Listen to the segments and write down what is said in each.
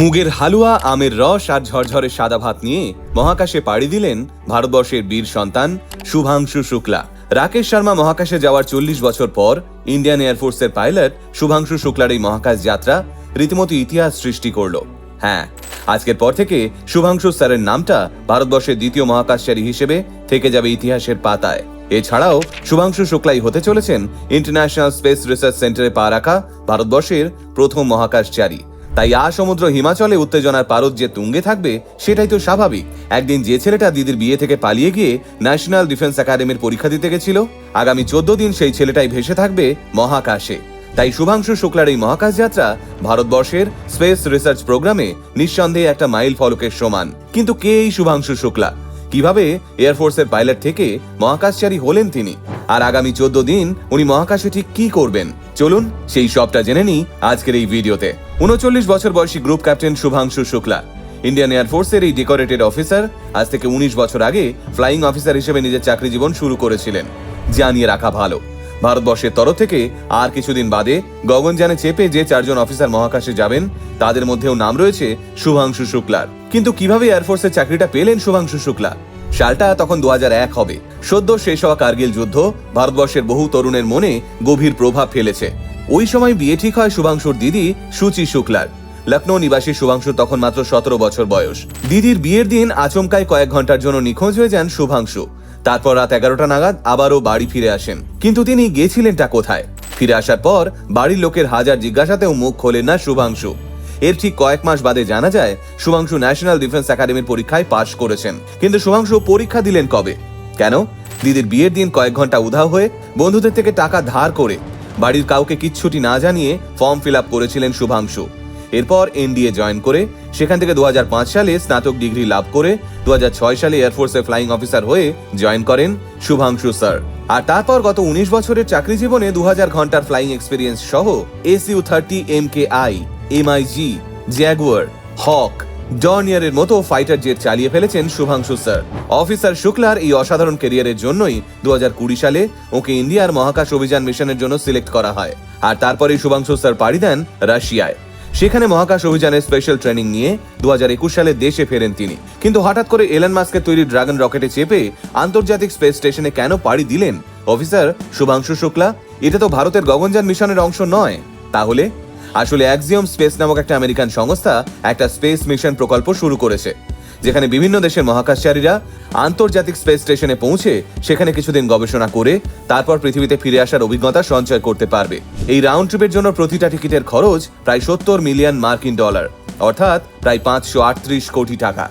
মুগের হালুয়া, আমের রস আর ঝরঝরে সাদা ভাত নিয়ে মহাকাশে পাড়ি দিলেন ভারতবর্ষের বীর সন্তান শুভাংশু শুক্লা। রাকেশ শর্মা মহাকাশে যাওয়ার চল্লিশ বছর পর ইন্ডিয়ান এয়ারফোর্সের পাইলট শুভাংশু শুক্লার এই মহাকাশ যাত্রা রীতিমতো ইতিহাস সৃষ্টি করল। হ্যাঁ আজকের পর থেকে শুভাংশু স্যারের নামটা ভারতবর্ষের দ্বিতীয় মহাকাশচারী হিসেবে থেকে যাবে ইতিহাসের পাতায়। এছাড়াও শুভাংশু শুক্লাই হতে চলেছেন ইন্টারন্যাশনাল স্পেস রিসার্চ সেন্টারে পা রাখা ভারতবর্ষের প্রথম মহাকাশচারী তাই আ সমুদ্র হিমাচলে উত্তেজনার পারদ যে তুঙ্গে থাকবে, সেটাই তো স্বাভাবিক। একদিন যে ছেলেটা দিদির বিয়ে থেকে পালিয়ে গিয়ে ন্যাশনাল ডিফেন্স একাডেমির পরীক্ষা দিতে গেছিল, আগামী চোদ্দ দিন সেই ছেলেটাই ভেসে থাকবে মহাকাশে। তাই শুভাংশু শুক্লার এই মহাকাশ যাত্রা ভারতবর্ষের স্পেস রিসার্চ প্রোগ্রামে নিঃসন্দেহে একটা মাইল ফলকের সমান। কিন্তু কে এই শুভাংশু শুক্লা? কীভাবে এয়ারফোর্সের পাইলট থেকে মহাকাশচারী হলেন তিনি? আর আগামী চোদ্দ দিন উনি মহাকাশে ঠিক কি করবেন? চলুন সেই সবটা জেনে নিই আজকের এই ভিডিওতে। উনচল্লিশ বছর বয়সী group captain Shubhanshu Shukla, Indian এয়ারফোর্সের এই ডেকোরেটেড অফিসার, আজ থেকে উনিশ বছর আগে ফ্লাইং অফিসার হিসেবে নিজের চাকরি জীবন শুরু করেছিলেন। জানিয়ে রাখা ভালো, ভারতবর্ষের তরফ থেকে আর কিছুদিন বাদে গগনযানে চেপে যে চারজন অফিসার মহাকাশে যাবেন, তাদের মধ্যেও নাম রয়েছে শুভাংশু শুক্লার। কিন্তু কীভাবে এয়ারফোর্সের চাকরিটা পেলেন শুভাংশু শুক্লা? সালটা তখন দু হাজার এক হবে। সদ্য শেষ হওয়া কার্গিল যুদ্ধ ভারতবর্ষের বহু তরুণের মনে গভীর প্রভাব ফেলেছে। ওই সময় বিয়ে ঠিক হয় শুভাংশুর দিদি সুচি শুক্লার। লখনৌ নিবাসী শুভাংশু তখন মাত্র সতেরো বছর বয়স। দিদির বিয়ের দিন আচমকায় কয়েক ঘণ্টার জন্য নিখোঁজ হয়ে যান শুভাংশু। তারপর রাত এগারোটা নাগাদ আবারও বাড়ি ফিরে আসেন। কিন্তু তিনি গেছিলেনটা কোথায়? ফিরে আসার পর বাড়ির লোকের হাজার জিজ্ঞাসাতেও মুখ খোলেন না শুভাংশু। এর ঠিক কয়েক মাস বাদে জানা যায়, শুভাংশু ন্যাশনাল ডিফেন্স একাডেমির পরীক্ষায় পাশ করেছেন। কিন্তু শুভাংশু পরীক্ষা দিলেন কবে? কেন? দিদির বিয়ের দিন কয়েক ঘণ্টা উধাও হয়ে বন্ধুদের থেকে টাকা ধার করে বাড়ির কাউকে কিচ্ছুটি না জানিয়ে ফর্ম ফিল আপ করেছিলেন শুভাংশু। এরপর এনডিএ জয়েন করে সেখান থেকে দু হাজার পাঁচ সালে স্নাতক ডিগ্রি লাভ করে দু হাজার ছয় সালে এয়ারফোর্সে ফ্লাইং অফিসার হয়ে জয়েন করেন শুভাংশু স্যার। আর তারপর গত উনিশ বছরের চাকরি জীবনে দু হাজার ঘণ্টার ফ্লাইং এক্সপিরিয়েন্স সহ SU thirty M K I MiG Jaguar Hawk ডর্নিয়ারের মতো ফাইটার জেট চালিয়ে ফেলেছেন শুভাংশু স্যার। অফিসার শুক্লার এই অসাধারণ কেরিয়ারের জন্যই দুহাজার কুড়ি সালে ওকে ইন্ডিয়ার মহাকাশ অভিযান মিশনের জন্য সিলেক্ট করা হয়। আর তারপরে শুভাংশু স্যার পাড়ি দেন রাশিয়ায়। সেখানে মহাকাশ অভিযানের স্পেশাল ট্রেনিং নিয়ে দু হাজার একুশ সালে দেশে ফেরেন তিনি। কিন্তু হঠাৎ করে এলন মাস্কের তৈরি ড্রাগন রকেটে চেপে আন্তর্জাতিক স্পেস স্টেশনে কেন পাড়ি দিলেন? অফিসার শুভাংশু শুক্লা, এটা তো ভারতের গগনযান মিশনের অংশ নয়। তাহলে আসলে অ্যাক্সিয়ম স্পেস নামক একটা আমেরিকান সংস্থা একটা স্পেস মিশন প্রকল্প শুরু করেছে, যেখানে বিভিন্ন দেশের মহাকাশচারীরা আন্তর্জাতিক স্পেস স্টেশনে পৌঁছে সেখানে কিছুদিন গবেষণা করে তারপর পৃথিবীতে ফিরে আসার অভিজ্ঞতা সঞ্চয় করতে পারবে। এই রাউন্ড ট্রিপের জন্য প্রতিটা টিকিটের খরচ প্রায় সত্তর মিলিয়ন মার্কিন ডলার, অর্থাৎ প্রায় পাঁচশো আটত্রিশ কোটি টাকা।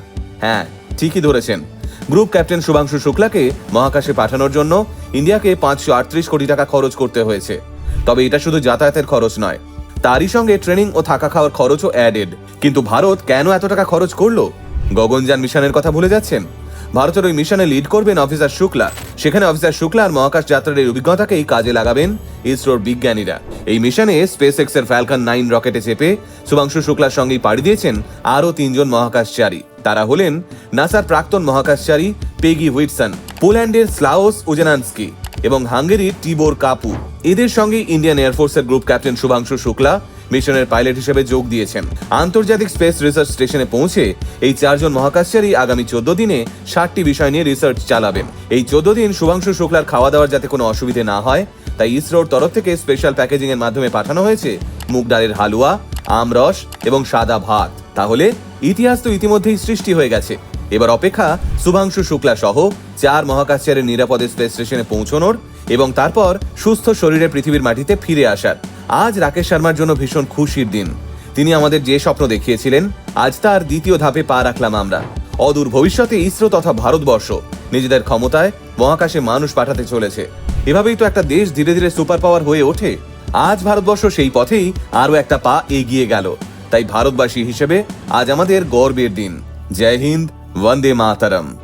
হ্যাঁ ঠিকই ধরেছেন। গ্রুপ ক্যাপ্টেন শুভাংশু শুক্লাকে মহাকাশে পাঠানোর জন্য ইন্ডিয়াকে পাঁচশো আটত্রিশ কোটি টাকা খরচ করতে হয়েছে। তবে এটা শুধু যাতায়াতের খরচ নয় তারই সঙ্গে ট্রেনিং ও থাকা খাওয়ার খরচও অ্যাডেড কিন্তু ভারত কেন এত টাকা খরচ করল? গগনযান মিশনের কথা ভুলে যাচ্ছেন? ভারতের ওই মিশনে লিড করবেন অফিসার শুক্লা। সেখানে অফিসার শুক্লা আর মহাকাশ যাত্রার এই অভিজ্ঞতাকেই কাজে লাগাবেন ইসরোর বিজ্ঞানীরা। এই মিশনে স্পেস এক্সের ফ্যালকন নাইন রকেটে চেপে শুভাংশু শুক্লার সঙ্গেই পাড়ি দিয়েছেন আরও তিনজন মহাকাশচারী। তারা হলেন নাসার প্রাক্তন মহাকাশচারী পেগি হুইটসন, পোল্যান্ডের স্লাওস উজেনান্সকি। এবং হাঙ্গেরির টিবোর কাপু। এদের সঙ্গে ইন্ডিয়ান এয়ারফোর্সের গ্রুপ ক্যাপ্টেন শুভাংশু শুক্লা মিশনের পাইলট হিসেবে যোগ দিয়েছেন। আন্তর্জাতিক স্পেস রিসার্চ স্টেশনে পৌঁছে এই চারজন মহাকাশচারী আগামী চোদ্দ দিনে ষাটটি বিষয় নিয়ে রিসার্চ চালাবেন। এই চোদ্দ দিন শুভাংশু শুক্লার খাওয়া দাওয়ার যাতে কোনো অসুবিধে না হয়, তাই ইসরোর তরফ থেকে স্পেশাল প্যাকেজিং এর মাধ্যমে পাঠানো হয়েছে মুগ ডালের হালুয়া আমরস এবং সাদা ভাত। তাহলে ইতিহাস তো ইতিমধ্যেই সৃষ্টি হয়ে গেছে। এবার অপেক্ষা শুভাংশু শুক্লা সহ চার মহাকাশচারের নিরাপদে স্পেস স্টেশনে পৌঁছনোর এবং তারপর সুস্থ শরীরে পৃথিবীর মাটিতে ফিরে আসার। আজ রাকেশ শর্মার জন্য ভীষণ খুশির দিন। তিনি আমাদের যে স্বপ্ন দেখিয়েছিলেন, আজ তার দ্বিতীয় ধাপে পা রাখলাম আমরা। অদূর ভবিষ্যতে ইসরো তথা ভারতবর্ষ নিজেদের ক্ষমতায় মহাকাশে মানুষ পাঠাতে চলেছে। এভাবেই তো একটা দেশ ধীরে ধীরে সুপার পাওয়ার হয়ে ওঠে। আজ ভারতবর্ষ সেই পথেই আরও একটা পা এগিয়ে গেল। তাই ভারতবাসী হিসেবে আজ আমাদের গর্বের দিন। জয় হিন্দ వందే మాతరం.